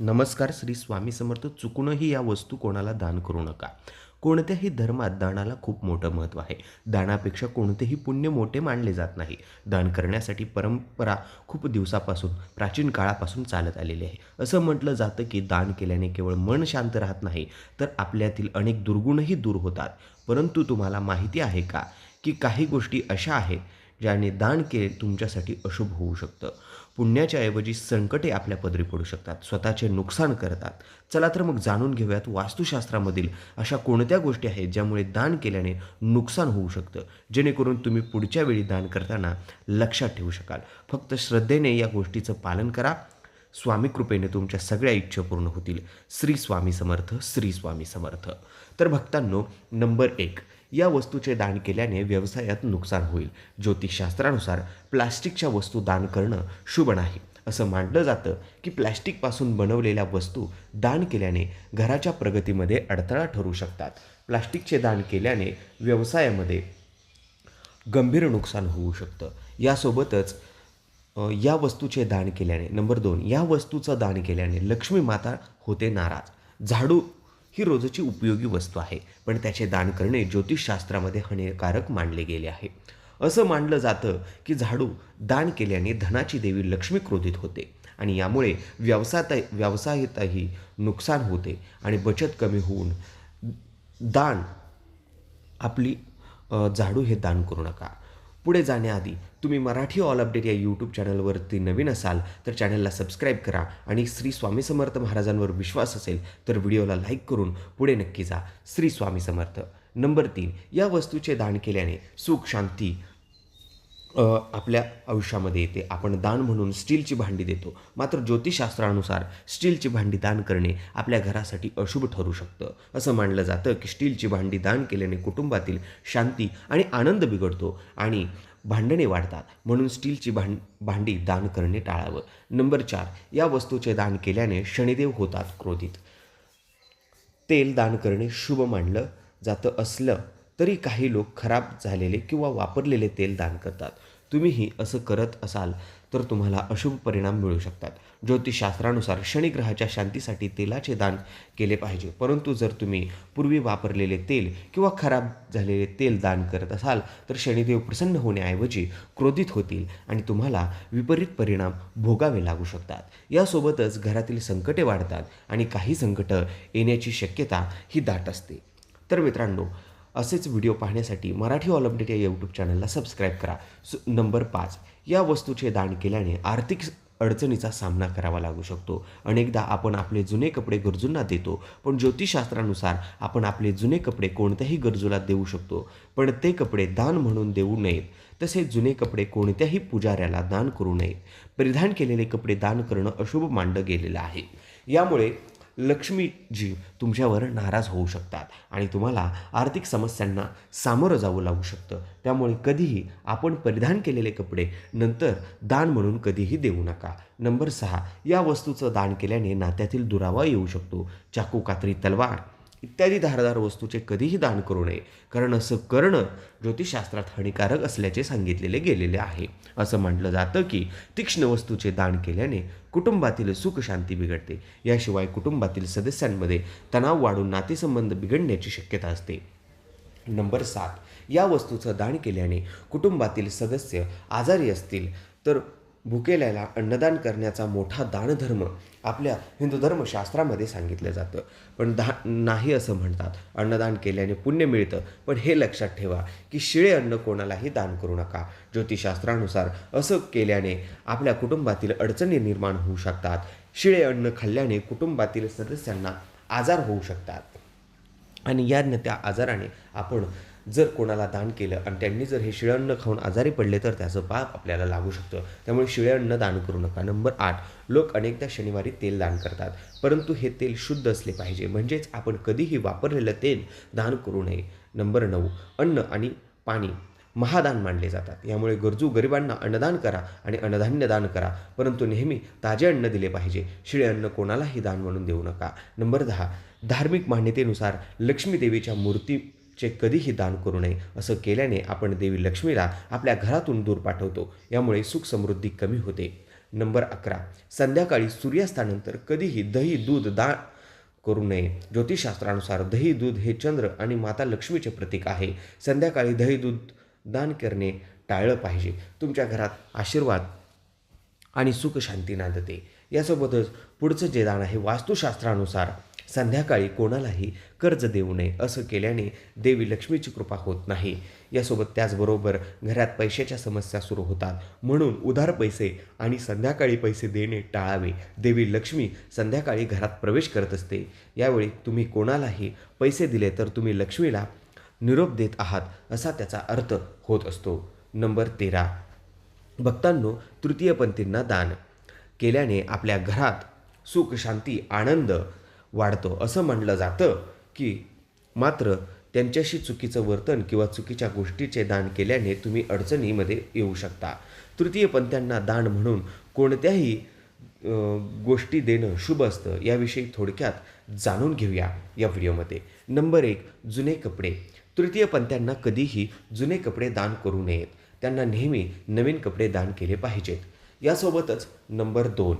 नमस्कार श्री स्वामी समर्थ. चुकूनही या वस्तू कोणाला दान करू नका. कोणत्याही धर्मात दानाला खूप मोठं महत्त्व आहे. दानापेक्षा कोणतेही पुण्य मोठे मानले जात नाही. दान करण्यासाठी परंपरा खूप दिवसापासून प्राचीन काळापासून चालत आलेली आहे. असं म्हटलं जातं की दान केल्याने केवळ मन शांत राहत नाही तर आपल्यातील अनेक दुर्गुणही दूर होतात. परंतु तुम्हाला माहिती आहे का की काही गोष्टी अशा आहेत ज्याने दान केले तुमच्यासाठी अशुभ होऊ शकतं. पुण्याच्या ऐवजी संकटे आपल्या पदरी पडू शकतात स्वतःचे नुकसान करतात. चला तर मग जाणून घेऊयात वास्तुशास्त्रामधील अशा कोणत्या गोष्टी आहेत ज्यामुळे दान केल्याने नुकसान होऊ शकतं जेणेकरून तुम्ही पुढच्या वेळी दान करताना लक्षात ठेवू शकाल. फक्त श्रद्धेने या गोष्टीचं पालन करा. स्वामी कृपेने तुमच्या सगळ्या इच्छा पूर्ण होतील. श्री स्वामी समर्थ श्री स्वामी समर्थ. तर भक्तांनो नंबर एक या वस्तूचे दान केल्याने व्यवसायात नुकसान होईल. ज्योतिषशास्त्रानुसार प्लास्टिकच्या वस्तू दान करणं शुभ नाही. असं मानलं जातं की प्लॅस्टिकपासून बनवलेल्या वस्तू दान केल्याने घराच्या प्रगतीमध्ये अडथळा ठरू शकतात. प्लास्टिकचे दान केल्याने व्यवसायामध्ये गंभीर नुकसान होऊ शकतं. यासोबतच या वस्तूचे दान केल्याने नंबर दोन या वस्तूचं दान केल्याने लक्ष्मी माता होते नाराज. झाडू ही रोजची उपयोगी वस्तू आहे. पण त्याचे दान करणे ज्योतिषशास्त्रामध्ये हानिकारक मानले गेले आहे. असं मानलं जातं की झाडू दान केल्याने धनाची देवी लक्ष्मी क्रोधित होते आणि यामुळे व्यवसायात व्यवसायातही नुकसान होते आणि बचत कमी होऊन दान आपली झाडू हे दान करू नका. पुढे जाण्याआधी तुम्ही मराठी ऑल अपडेट या यूट्यूब चॅनलवरती नवीन असाल तर चॅनलला सबस्क्राईब करा आणि श्री स्वामी समर्थ महाराजांवर विश्वास असेल तर व्हिडिओला लाईक करून पुढे नक्की जा. श्री स्वामी समर्थ. नंबर तीन या वस्तूचे दान केल्याने सुख शांती आपल्या आयुष्यामध्ये येते. आपण दान म्हणून स्टीलची भांडी देतो. मात्र ज्योतिषशास्त्रानुसार स्टीलची भांडी दान करणे आपल्या घरासाठी अशुभ ठरू शकतं. असं मानलं जातं की स्टीलची भांडी दान केल्याने कुटुंबातील शांती आणि आनंद बिघडतो आणि भांडणे वाढतात. म्हणून स्टीलची भां भांडी दान करणे टाळावं. नंबर चार या वस्तूचे दान केल्याने शनिदेव होतात क्रोधित. तेल दान करणे शुभ मानलं जातं असलं तरी काही लोक खराब झालेले किंवा वापरलेले तेल दान करतात. तुम्हीही असं करत असाल तर तुम्हाला अशुभ परिणाम मिळू शकतात. ज्योतिषशास्त्रानुसार शनिग्रहाच्या शांतीसाठी तेलाचे दान केले पाहिजे. परंतु जर तुम्ही पूर्वी वापरलेले तेल किंवा खराब झालेले तेल दान करत असाल तर शनिदेव प्रसन्न होण्याऐवजी क्रोधित होतील आणि तुम्हाला विपरीत परिणाम भोगावे लागू शकतात. यासोबतच घरातील संकटे वाढतात आणि काही संकटं येण्याची शक्यता ही दाट असते. तर मित्रांनो असेच व्हिडिओ पाहण्यासाठी मराठी ऑल अपडेट या यूट्यूब चॅनलला सबस्क्राईब करा. सु नंबर पाच. या वस्तूचे दान केल्याने आर्थिक अडचणीचा सामना करावा लागू शकतो. अनेकदा आपण आपले जुने कपडे गरजूंना देतो पण ज्योतिषशास्त्रानुसार आपण आपले जुने कपडे कोणत्याही गरजूला देऊ शकतो. पण ते कपडे दान म्हणून देऊ नयेत तसे जुने कपडे कोणत्याही पुजाऱ्याला दान करू नयेत. परिधान केलेले कपडे दान करणं अशुभ मानलं गेलेलं आहे. यामुळे लक्ष्मीजी तुमच्यावर नाराज होऊ शकतात आणि तुम्हाला आर्थिक समस्यांना सामोरं जावं लागू शकतं. त्यामुळे कधीही आपण परिधान केलेले कपडे नंतर दान म्हणून कधीही देऊ नका. नंबर सहा या वस्तूचं दान केल्याने नात्यातील दुरावा येऊ शकतो. चाकू कात्री तलवार. इत्यादी धारदार वस्तूचे कधीही दान करू नये. कारण असं करणं ज्योतिषशास्त्रात हानिकारक असल्याचे सांगितलेले गेलेले आहे. असं म्हटलं जातं की तीक्ष्ण वस्तूचे दान केल्याने कुटुंबातील सुखशांती बिघडते. याशिवाय कुटुंबातील सदस्यांमध्ये तणाव वाढून नातेसंबंध बिघडण्याची शक्यता असते. नंबर सात. या वस्तूचं दान केल्याने कुटुंबातील सदस्य आजारी असतील तर भुकेल्याला अन्नदान करण्याचा मोठा दानधर्म आपल्या हिंदू धर्मशास्त्रामध्ये सांगितलं जातं. पण दा नाही असं म्हणतात. अन्नदान केल्याने पुण्य मिळतं. पण हे लक्षात ठेवा की शिळे अन्न कोणालाही दान करू नका. ज्योतिषशास्त्रानुसार असं केल्याने आपल्या कुटुंबातील अडचणी निर्माण होऊ शकतात. शिळे अन्न खाल्ल्याने कुटुंबातील सदस्यांना आजार होऊ शकतात. आणि या त्या आजाराने आपण जर कोणाला दान केलं आणि त्यांनी जर हे शिळे अन्न खाऊन आजारी पडले तर त्याचं पाप आपल्याला लागू शकतं. त्यामुळे शिळे अन्न दान करू नका. नंबर आठ लोक अनेकदा शनिवारी तेल दान करतात. परंतु हे तेल शुद्ध असले पाहिजे. म्हणजेच आपण कधीही वापरलेलं तेल दान करू नये. नंबर नऊ अन्न आणि पाणी महादान मानले जातात. यामुळे गरजू गरिबांना अन्नदान करा आणि अन्नधान्य दान करा. परंतु नेहमी ताजे अन्न दिले पाहिजे. शिळे अन्न कोणालाही दान म्हणून देऊ नका. नंबर दहा धार्मिक मान्यतेनुसार लक्ष्मी देवीच्या चे कधीही दान करू नये असं केल्याने आपण देवी लक्ष्मीला आपल्या घरातून दूर पाठवतो. यामुळे सुख समृद्धी कमी होते. नंबर अकरा. संध्याकाळी सूर्यास्तानंतर कधीही दही दूध दान करू नये. ज्योतिषशास्त्रानुसार दही दूध हे चंद्र आणि माता लक्ष्मीचे प्रतीक आहे. संध्याकाळी दही दूध दान करणे टाळलं पाहिजे. तुमच्या घरात आशीर्वाद आणि सुखशांती नांदते. यासोबतच पुढचं जे दान आहे वास्तुशास्त्रानुसार संध्याकाळी कोणालाही कर्ज देऊ नये असं केल्याने देवी लक्ष्मीची कृपा होत नाही. यासोबत त्याचबरोबर घरात पैशाच्या समस्या सुरू होतात. म्हणून उधार पैसे आणि संध्याकाळी पैसे देणे टाळावे. देवी लक्ष्मी संध्याकाळी घरात प्रवेश करत असते. यावेळी तुम्ही कोणालाही पैसे दिले तर तुम्ही लक्ष्मीला निरोप देत आहात असा त्याचा अर्थ होत असतो. नंबर तेरा. भक्तांनो तृतीयपंथींना दान. केल्याने आपल्या घरात सुख शांती आनंद वाढतो. असं म्हणलं जातं की मात्र त्यांच्याशी चुकीचं वर्तन किंवा चुकीच्या गोष्टीचे दान केल्याने तुम्ही अडचणीमध्ये येऊ शकता. तृतीयपंथ्यांना दान म्हणून कोणत्याही गोष्टी देणं शुभ असतं याविषयी थोडक्यात जाणून घेऊया या व्हिडिओमध्ये. नंबर एक जुने कपडे. तृतीयपंथ्यांना कधीही जुने कपडे दान करू नयेत. त्यांना नेहमी नवीन कपडे दान केले पाहिजेत. यासोबतच नंबर दोन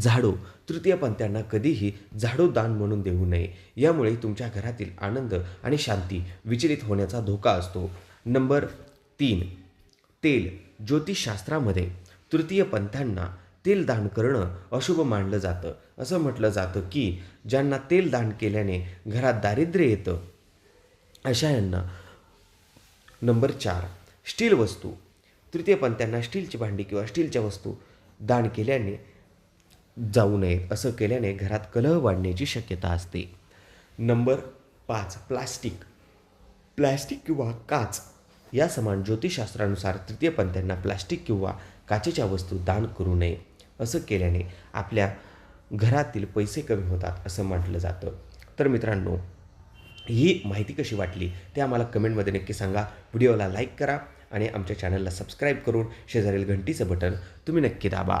झाडू तृतीयपंथ्यांना कधीही झाडू दान म्हणून देऊ नये. यामुळे तुमच्या घरातील आनंद आणि शांती विचलित होण्याचा धोका असतो. नंबर तीन तेल. ज्योतिषशास्त्रामध्ये तृतीय पंथांना तेल दान करणं अशुभ मानलं जातं. असं म्हटलं जातं की ज्यांना तेल दान केल्याने घरात दारिद्र्य येतं अशा यांना नंबर चार स्टील वस्तू. तृतीयपंथ्यांना स्टीलची भांडी किंवा स्टीलच्या वस्तू दान केल्याने जाऊ नयेत असं केल्याने घरात कलह वाढण्याची शक्यता असते. नंबर पाच प्लास्टिक. प्लॅस्टिक किंवा काच या समान ज्योतिषशास्त्रानुसार तृतीयपंथ्यांना प्लास्टिक किंवा काचेच्या वस्तू दान करू नये असं केल्याने आपल्या घरातील पैसे कमी होतात असं म्हटलं जातं. तर मित्रांनो ही माहिती कशी वाटली ते आम्हाला कमेंटमध्ये नक्की सांगा. व्हिडिओला लाईक करा आणि आमच्या चॅनलला सबस्क्राईब करून शेजारील घंटीचं बटन तुम्ही नक्की दाबा.